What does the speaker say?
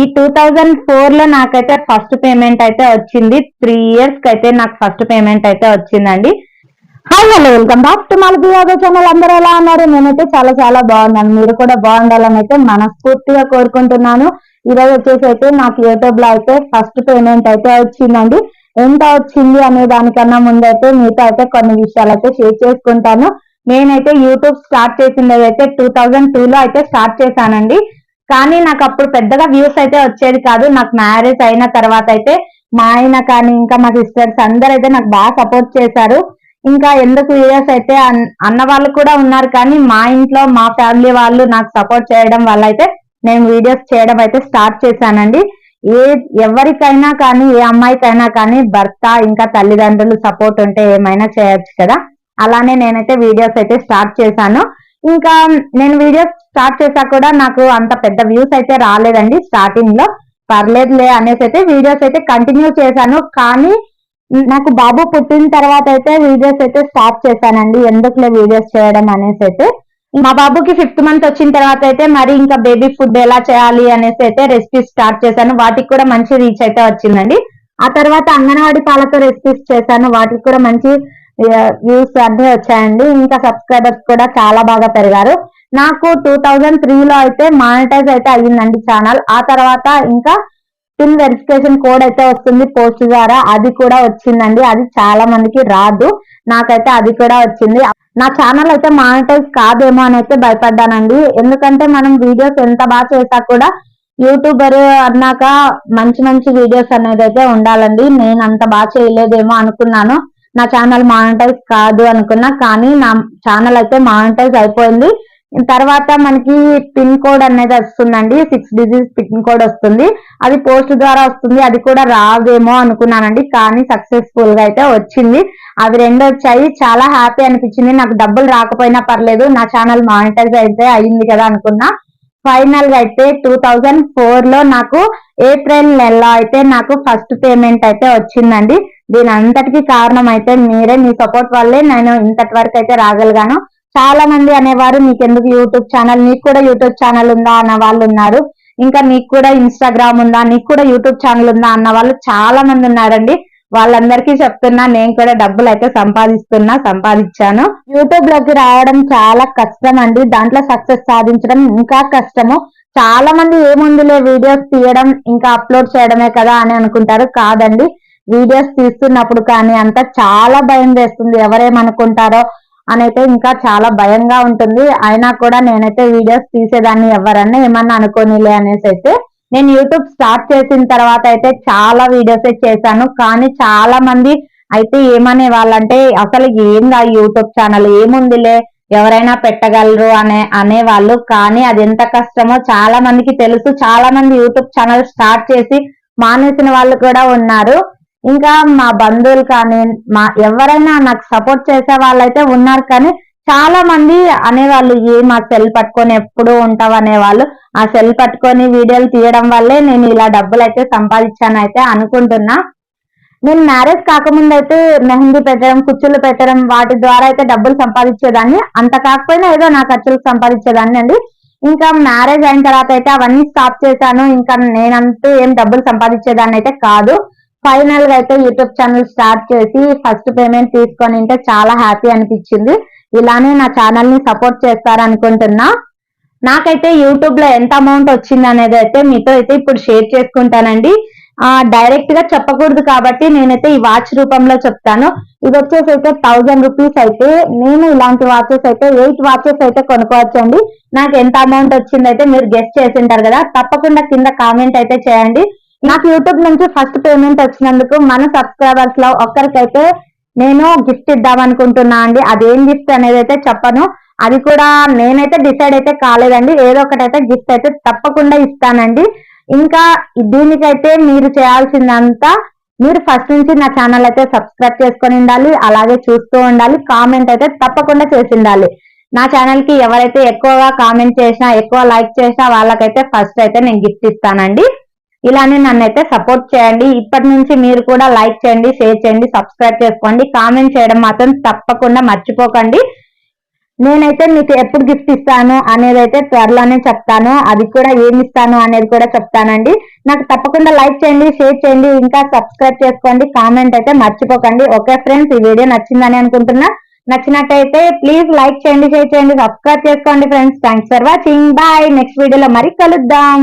ఈ two thousand ఫోర్లో నాకైతే ఫస్ట్ పేమెంట్ అయితే వచ్చింది. త్రీ ఇయర్స్కి అయితే నాకు ఫస్ట్ పేమెంట్ అయితే వచ్చిందండి. Hi hello welcome back to Malabi Yadav channel అందరూ ఎలా ఉన్నారు? నేనైతే చాలా చాలా బాగున్నాను. మీరు కూడా బాగుండాలని అయితే మనస్ఫూర్తిగా కోరుకుంటున్నాను. ఈరోజు వచ్చేసి అయితే నాకు యూట్యూబ్లో అయితే ఫస్ట్ పేమెంట్ అయితే వచ్చిందండి. ఎంత వచ్చింది అనే దానికన్నా ముందైతే మీతో అయితే కొన్ని విషయాలు అయితే షేర్ చేసుకుంటాను. నేనైతే యూట్యూబ్ స్టార్ట్ చేసింది అయితే టూ థౌజండ్ టూ లో అయితే స్టార్ట్ చేశానండి. కానీ నాకు అప్పుడు పెద్దగా వ్యూస్ అయితే వచ్చేది కాదు. నాకు మ్యారేజ్ అయిన తర్వాత అయితే మా ఆయన కానీ ఇంకా మా సిస్టర్స్ అందరు అయితే నాకు బాగా సపోర్ట్ చేశారు. ఇంకా ఎందుకు వీడియోస్ అయితే అన్న వాళ్ళు కూడా ఉన్నారు కానీ మా ఇంట్లో మా ఫ్యామిలీ వాళ్ళు నాకు సపోర్ట్ చేయడం వల్ల అయితే నేను వీడియోస్ చేయడం అయితే స్టార్ట్ చేశానండి. ఏ ఎవరికైనా కానీ ఏ అమ్మాయికైనా కానీ భర్త ఇంకా తల్లిదండ్రులు సపోర్ట్ ఉంటే ఏమైనా చేయొచ్చు కదా. అలానే నేనైతే వీడియోస్ అయితే స్టార్ట్ చేశాను. ఇంకా నేను వీడియోస్ స్టార్ట్ చేశా కూడా నాకు అంత పెద్ద వ్యూస్ అయితే రాలేదండి స్టార్టింగ్లో. పర్లేదులే అనేసి అయితే వీడియోస్ అయితే కంటిన్యూ చేశాను. కానీ నాకు బాబు పుట్టిన తర్వాత అయితే వీడియోస్ అయితే స్టార్ట్ చేశానండి. ఎందుకులే వీడియోస్ చేయడం అనేసి అయితే. మా బాబుకి ఫిఫ్త్ మంత్ వచ్చిన తర్వాత అయితే మరి ఇంకా బేబీ ఫుడ్ ఎలా చేయాలి అనేసి అయితే రెసిపీస్ స్టార్ట్ చేశాను. వాటికి కూడా మంచి రీచ్ అయితే వచ్చిందండి. ఆ తర్వాత అంగన్వాడీ పాలతో రెసిపీస్ చేశాను. వాటికి కూడా మంచి వ్యూస్ అన్ని వచ్చాయండి. ఇంకా సబ్స్క్రైబర్స్ కూడా చాలా బాగా పెరిగారు. నాకు టూ థౌజండ్ త్రీలో అయితే మానిటైజ్ అయితే అయ్యిందండి ఛానల్ ఆ తర్వాత ఇంకా పిన్ వెరిఫికేషన్ కోడ్ అయితే వస్తుంది పోస్ట్ ద్వారా. అది కూడా వచ్చిందండి. అది చాలా మందికి రాదు. నాకైతే అది కూడా వచ్చింది. నా ఛానల్ అయితే మానిటైజ్ కాదేమో అని అయితే భయపడ్డానండి. ఎందుకంటే మనం వీడియోస్ ఎంత బాగా చేసా కూడా యూట్యూబర్ అన్నాక మంచి మంచి వీడియోస్ అనేది అయితే ఉండాలండి. నేను అంత బాగా చేయలేదేమో అనుకున్నాను. నా ఛానల్ మానిటైజ్ కాదు అనుకున్నా కానీ నా ఛానల్ అయితే మానిటైజ్ అయిపోయింది. తర్వాత మనకి పిన్ కోడ్ అనేది వస్తుందండి సిక్స్ డిజిట్ పిన్ కోడ్ వస్తుంది. అది పోస్ట్ ద్వారా వస్తుంది అది కూడా రాదేమో అనుకున్నానండి కానీ సక్సెస్ఫుల్గా అయితే వచ్చింది. అవి రెండు వచ్చాయి. చాలా హ్యాపీ అనిపించింది. నాకు డబ్బులు రాకపోయినా పర్లేదు నా ఛానల్ మానిటైజ్ అయితే అయింది కదా అనుకున్నా. ఫైనల్గా అయితే టూ థౌజండ్ ఫోర్లో నాకు ఏప్రిల్ నెలలో అయితే నాకు ఫస్ట్ పేమెంట్ అయితే వచ్చిందండి. దీని అంతటికి కారణం అయితే మీరే మీ సపోర్ట్ వల్లే నేను ఇంతటి వరకు అయితే రాగలిగాను. చాలా మంది అనేవారు నీకెందుకు యూట్యూబ్ ఛానల్? నీకు కూడా యూట్యూబ్ ఛానల్ ఉందా? అన్న వాళ్ళు ఉన్నారు. ఇంకా నీకు కూడా ఇన్స్టాగ్రామ్ ఉందా? నీకు కూడా యూట్యూబ్ ఛానల్ ఉందా? అన్న వాళ్ళు చాలా మంది ఉన్నారండి. వాళ్ళందరికీ చెప్తున్నా నేను కూడా డబ్బులు అయితే సంపాదిస్తున్నా సంపాదించాను. యూట్యూబ్లోకి రావడం చాలా కష్టం అండి దాంట్లో సక్సెస్ సాధించడం ఇంకా కష్టము. చాలా మంది ఏముందిలే వీడియోస్ తీయడం ఇంకా అప్లోడ్ చేయడమే కదా అని అనుకుంటారు. కాదండి. వీడియోస్ తీస్తున్నప్పుడు కానీ అంతా చాలా భయం వేస్తుంది. ఎవరేమనుకుంటారో అని అయితే ఇంకా చాలా భయంగా ఉంటుంది. అయినా కూడా నేనైతే వీడియోస్ తీసేదాన్ని ఎవరన్నా ఏమన్నా అనుకోనిలే అనేసి అయితే నేను యూట్యూబ్ స్టార్ట్ చేసిన తర్వాత అయితే చాలా వీడియోస్ చేశాను. కానీ చాలా మంది అయితే ఏమనే వాళ్ళంటే అసలు ఏందా యూట్యూబ్ ఛానల్ ఏముందిలే? ఎవరైనా పెట్టగలరు అనే అనేవాళ్ళు. కానీ అది ఎంత కష్టమో చాలా మందికి తెలుసు. చాలా మంది యూట్యూబ్ ఛానల్ స్టార్ట్ చేసి మానేసిన వాళ్ళు కూడా ఉన్నారు. ఇంకా మా బంధువులు కానీ మా ఎవరైనా నాకు సపోర్ట్ చేసే వాళ్ళైతే ఉన్నారు కానీ చాలా మంది అనేవాళ్ళు ఏ మా సెల్ పట్టుకొని ఎప్పుడు ఉంటావు? అనేవాళ్ళు. ఆ సెల్ పట్టుకొని వీడియోలు తీయడం వల్లే నేను ఇలా డబ్బులు అయితే సంపాదించాను అయితే అనుకుంటున్నా. నేను మ్యారేజ్ కాకముందు అయితే మెహందీ పెట్టడం కుచ్చులు పెట్టడం వాటి ద్వారా అయితే డబ్బులు సంపాదించేదాన్ని. అంత కాకపోయినా ఏదో నా ఖర్చులకు సంపాదించేదాన్ని అండి. ఇంకా మ్యారేజ్ అయిన తర్వాత అయితే అవన్నీ స్టాప్ చేశాను. ఇంకా నేనంటూ ఏం డబ్బులు సంపాదించేదాన్ని అయితే కాదు. ఫైనల్గా అయితే యూట్యూబ్ ఛానల్ స్టార్ట్ చేసి ఫస్ట్ పేమెంట్ తీసుకొని ఉంటే చాలా హ్యాపీ అనిపించింది. ఇలానే నా ఛానల్ని సపోర్ట్ చేస్తారనుకుంటున్నా. నాకైతే యూట్యూబ్లో ఎంత అమౌంట్ వచ్చింది అనేది అయితే మీతో అయితే ఇప్పుడు షేర్ చేసుకుంటానండి. ఆ డైరెక్ట్గా చెప్పకూడదు కాబట్టి నేనైతే ఈ వాచ్ రూపంలో చెప్తాను. ఇది వచ్చేసి అయితే థౌజండ్ రూపీస్ అయితే నేను ఇలాంటి వాచెస్ అయితే ఎయిట్ వాచెస్ అయితే కొనుక్కోవచ్చండి. నాకు ఎంత అమౌంట్ వచ్చిందైతే మీరు గెస్ట్ చేసింటారు కదా తప్పకుండా కింద కామెంట్ అయితే చేయండి. నాకు యూట్యూబ్ నుంచి ఫస్ట్ పేమెంట్ వచ్చినందుకు మన సబ్స్క్రైబర్స్లో ఒక్కరికైతే నేను గిఫ్ట్ ఇద్దాం అనుకుంటున్నా అండి. అదేం గిఫ్ట్ అనేది అయితే చెప్పను. అది కూడా నేనైతే డిసైడ్ అయితే కాలేదండి. ఏదో ఒకటైతే గిఫ్ట్ అయితే తప్పకుండా ఇస్తానండి. ఇంకా దీనికైతే మీరు చేయాల్సిందంతా మీరు ఫస్ట్ నుంచి నా ఛానల్ అయితే సబ్స్క్రైబ్ చేసుకొని ఉండాలి. అలాగే చూస్తూ ఉండాలి. కామెంట్ అయితే తప్పకుండా చేసి ఉండాలి. నా ఛానల్కి ఎవరైతే ఎక్కువగా కామెంట్ చేసినా ఎక్కువ లైక్ చేసినా వాళ్ళకైతే ఫస్ట్ అయితే నేను గిఫ్ట్ ఇస్తానండి. ఇలానే నన్ను అయితే సపోర్ట్ చేయండి. ఇప్పటి నుంచి మీరు కూడా లైక్ చేయండి షేర్ చేయండి సబ్స్క్రైబ్ చేసుకోండి. కామెంట్ చేయడం మాత్రం తప్పకుండా మర్చిపోకండి. నేనైతే మీకు ఎప్పుడు గిఫ్ట్ ఇస్తాను అనేది అయితే త్వరలోనే చెప్తాను. అది కూడా ఏమి ఇస్తాను అనేది కూడా చెప్తానండి. నాకు తప్పకుండా లైక్ చేయండి షేర్ చేయండి ఇంకా సబ్స్క్రైబ్ చేసుకోండి కామెంట్ అయితే మర్చిపోకండి. ఓకే ఫ్రెండ్స్ ఈ వీడియో నచ్చిందని అనుకుంటున్నా. నచ్చినట్టయితే ప్లీజ్ లైక్ చేయండి షేర్ చేయండి సబ్స్క్రైబ్ చేసుకోండి friends thanks for watching bye next వీడియోలో మరి కలుద్దాం.